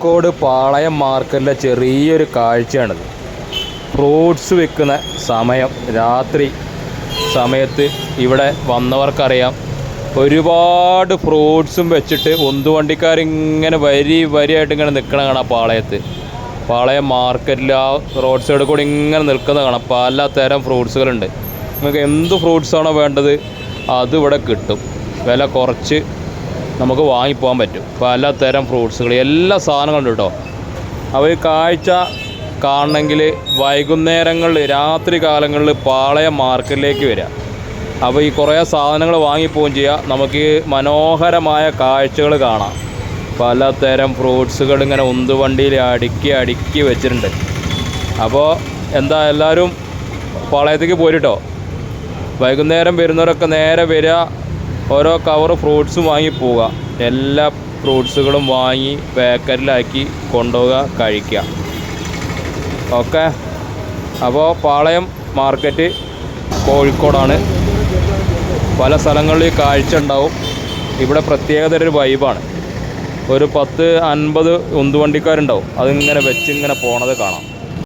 കോഴിക്കോട് പാളയം മാർക്കറ്റിലെ ചെറിയൊരു കാഴ്ചയാണിത്. ഫ്രൂട്ട്സ് വിൽക്കുന്ന സമയം രാത്രി സമയത്ത് ഇവിടെ വന്നവർക്കറിയാം. ഒരുപാട് ഫ്രൂട്ട്സും വെച്ചിട്ട് ഒന്തുവണ്ടിക്കാരിങ്ങനെ വരി വരിയായിട്ട് ഇങ്ങനെ നിൽക്കണ കാണാം പാളയത്ത്. പാളയം മാർക്കറ്റിൽ ആ റോഡ് സൈഡിൽ കൂടി ഇങ്ങനെ നിൽക്കുന്ന കാണാം. പലതരം ഫ്രൂട്ട്സുകളുണ്ട്. നിങ്ങൾക്ക് എന്ത് ഫ്രൂട്ട്സാണോ വേണ്ടത് അത് ഇവിടെ കിട്ടും. വില കുറച്ച് നമുക്ക് വാങ്ങിപ്പോകാൻ പറ്റും. പലതരം ഫ്രൂട്ട്സുകൾ എല്ലാ സാധനങ്ങളും ഉണ്ട് കേട്ടോ. ഈ കാഴ്ച കാണണമെങ്കിൽ വൈകുന്നേരങ്ങളിൽ രാത്രി കാലങ്ങളിൽ പാളയ മാർക്കറ്റിലേക്ക് വരിക. അപ്പോൾ ഈ കുറേ സാധനങ്ങൾ വാങ്ങിപ്പോവുകയും ചെയ്യുക. നമുക്ക് മനോഹരമായ കാഴ്ചകൾ കാണാം. പലതരം ഫ്രൂട്ട്സുകൾ ഇങ്ങനെ ഉന്തുവണ്ടിയിൽ അടുക്കി അടുക്കി വെച്ചിട്ടുണ്ട്. അപ്പോൾ എന്താ എല്ലാവരും പാളയത്തേക്ക് പോരിട്ടോ വൈകുന്നേരം വരുന്നവരൊക്കെ നേരെ വരിക. ഓരോ കവർ ഫ്രൂട്ട്സ് വാങ്ങി പോവുക. എല്ലാ ഫ്രൂട്ട്സുകളും വാങ്ങി പാക്കറ്റിലാക്കി കൊണ്ടുപോവുക കഴിക്കുക. ഓക്കെ അപ്പോൾ പാളയം മാർക്കറ്റ് കോഴിക്കോടാണ്. പല സ്ഥലങ്ങളിൽ കാഴ്ച ഉണ്ടാവും. ഇവിടെ പ്രത്യേകത ഒരു വൈബാണ് ഒരു പത്ത് അൻപത് ഉന്തുവണ്ടിക്കാരുണ്ടാവും. അതിങ്ങനെ വെച്ച് ഇങ്ങനെ പോണത് കാണാം.